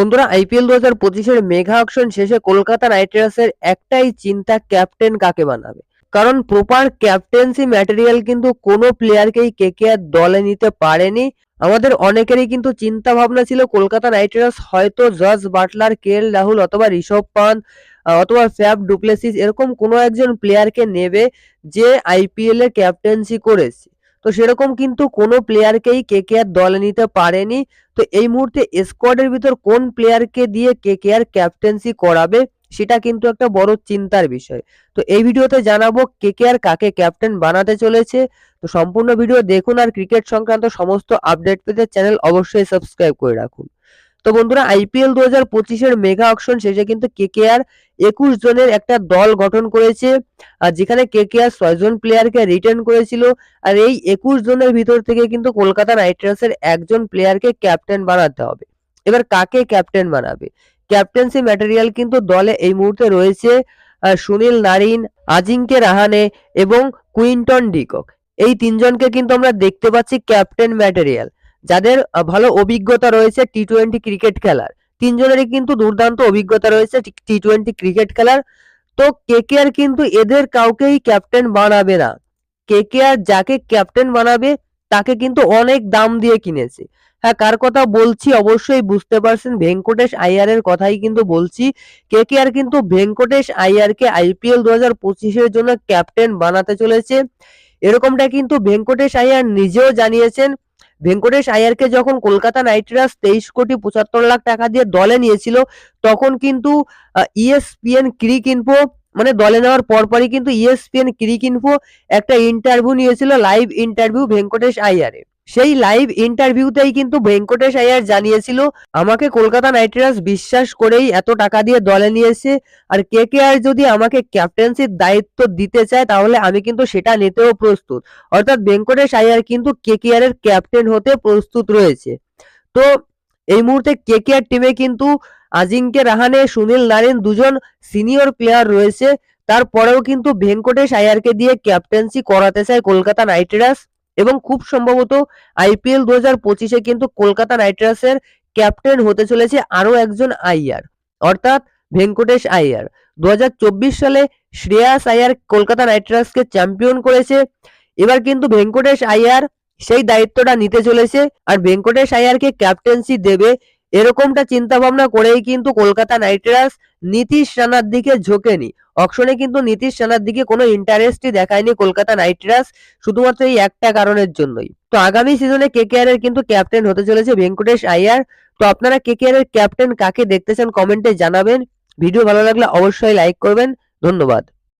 বন্ধুরা আইপিএল দু হাজার পঁচিশের মেঘা অকশন শেষে কলকাতা নাইট রাইডার্সের একটাই চিন্তা ক্যাপ্টেন কাকে বানাবে? কারণ প্রপার ক্যাপ্টেন্সি ম্যাটেরিয়াল কিন্তু কোনো প্লেয়ারকেই কেকেআর দলে নিতে পারেনি। আমাদের অনেকেরই কিন্তু চিন্তা ভাবনা ছিল কলকাতা নাইট রাইডার্স হয়তো জজ বাটলার, কে এল রাহুল অথবা ঋষভ পান্ত অথবা ফ্যাব ডুপ্লেসিস এরকম কোনো একজন প্লেয়ারকে নেবে যে আইপিএল এ ক্যাপ্টেন্সি করেছে। তো সেরকম কিন্তু কোনো প্লেয়ারকেই কে কে আর দলে নিতে পারেনি। তো এই মুহূর্তে স্কোয়াডের ভিতর কোন প্লেয়ারকে দিয়ে কে কে আর ক্যাপ্টেন্সি করাবে, সেটা কিন্তু একটা বড় চিন্তার বিষয়। তো এই ভিডিওতে জানাব কে কে আর কাকে ক্যাপ্টেন বানাতে চলেছে। তো সম্পূর্ণ ভিডিও দেখুন আর ক্রিকেট সংক্রান্ত সমস্ত আপডেট পেতে চ্যানেল অবশ্যই সাবস্ক্রাইব করে রাখুন। তো বন্ধুরা আইপিএল দু হাজার পঁচিশের মেগা অকশন শেষে কিন্তু কেকেআর একুশ জনের একটা দল গঠন করেছে, আর যেখানে কেকেআর ছয়জন প্লেয়ারকে রিটার্ন করেছিল, আর এই একুশ জনের ভিতর থেকে কিন্তু কলকাতা নাইট রাইডার্সের একজন প্লেয়ারকে ক্যাপ্টেন বানাতে হবে। এবার কাকে ক্যাপ্টেন বানাবে? ক্যাপ্টেন্সি ম্যাটেরিয়াল কিন্তু দলে এই মুহূর্তে রয়েছে সুনীল নারিন আজিঙ্কে রাহানে এবং কুইন্টন ডিকক। এই তিনজনকে কিন্তু আমরা দেখতে পাচ্ছি ক্যাপ্টেন ম্যাটেরিয়াল যাদের ভালো অভিজ্ঞতা রয়েছে টি টোয়েন্টি ক্রিকেট খেলার। তিনজনেরই কিন্তু দুর্দান্ত অভিজ্ঞতা রয়েছে টি টোয়েন্টি ক্রিকেট খেলার। তো কেকেআর কিন্তু এদের কাউকেই ক্যাপ্টেন বানাবে না। কেকেআর যাকে ক্যাপ্টেন বানাবে, তাকে কিন্তু অনেক দাম দিয়ে কিনেছে। হ্যাঁ কার কথা বলছি অবশ্যই বুঝতে পারছেন। ভেঙ্কটেশ আইয়ার এর কথাই কিন্তু বলছি। কেকেআর কিন্তু ভেঙ্কটেশ আইয়ার কে আইপিএল দু হাজার পঁচিশের জন্য ক্যাপ্টেন বানাতে চলেছে। এরকমটা কিন্তু ভেঙ্কটেশ আইয়ার নিজেও জানিয়েছেন। ভেঙ্কটেশ আয়ারকে যখন কলকাতা নাইট রাইডার্স তেইশ কোটি পঁচাত্তর লাখ টাকা দিয়ে দলে নিয়েছিল, তখন কিন্তু E ইএসপিএন ক্রিক ইনফো মানে দলে নেওয়ার পরপরই কিন্তু E ইএসপিএন ক্রিক ইনফো একটা ইন্টারভিউ নিয়েছিল লাইভ ইন্টারভিউ ভেঙ্কটেশ আইয়ারে সেই লাইভ ইন্টারভিউতেই কিন্তু ভেঙ্কটেশ আইয়ার জানিয়েছিল, আমাকে কলকাতা নাইট রাইডার্স বিশ্বাস করেই এত টাকা দিয়ে দলে নিয়েছে আর কে কে আর যদি আমাকে ক্যাপ্টেন্সির দায়িত্ব দিতে চায় তাহলে আমি কিন্তু সেটা নিতেও প্রস্তুত। অর্থাৎ ভেঙ্কটেশ আইয়ার কিন্তু কে কে আর এর ক্যাপ্টেন হতে প্রস্তুত রয়েছে। তো এই মুহূর্তে কে কে আর টিমে কিন্তু আজিঙ্কে রাহানে, সুনীল নারিন দুজন সিনিয়র প্লেয়ার রয়েছে। তারপরেও কিন্তু ভেঙ্কটেশ আয়ারকে দিয়ে ক্যাপ্টেন্সি করাতে চায় কলকাতা নাইট রাইডার্স এবং খুব সম্ভবত আইপিএল দু হাজার পঁচিশে কিন্তু কলকাতা নাইট রাইডার্সের ক্যাপ্টেন হতে চলেছে আরও একজন আইয়ার অর্থাৎ ভেঙ্কটেশ আইয়ার দু হাজার চব্বিশ সালে শ্রেয়াস আইয়ার কলকাতা নাইট রাইডার্সকে চ্যাম্পিয়ন করেছে। এবার কিন্তু ভেঙ্কটেশ আইয়ার সেই দায়িত্বটা নিতে চলেছে আর ভেঙ্কটেশ আইয়ারকে ক্যাপ্টেন্সি দেবে এরকমটা চিন্তা ভাবনা করেই কিন্তু কলকাতা নাইট রাইডার্স নীতিশ রানার দিকে ঝোঁকেনি। অকশনে কিন্তু নীতিশ রানার দিকে কোনো ইন্টারেস্টই দেখায়নি কলকাতা নাইট রাইডার্স, শুধুমাত্র এই একটা কারণের জন্যই। তো আগামী সিজনে কেকেআর এর কিন্তু ক্যাপ্টেন হতে চলেছে ভেঙ্কটেশ আইয়ার তো আপনারা কেকেআর এর ক্যাপ্টেন কাকে দেখতে চান কমেন্টে জানাবেন। ভিডিও ভালো লাগলে অবশ্যই লাইক করবেন। ধন্যবাদ।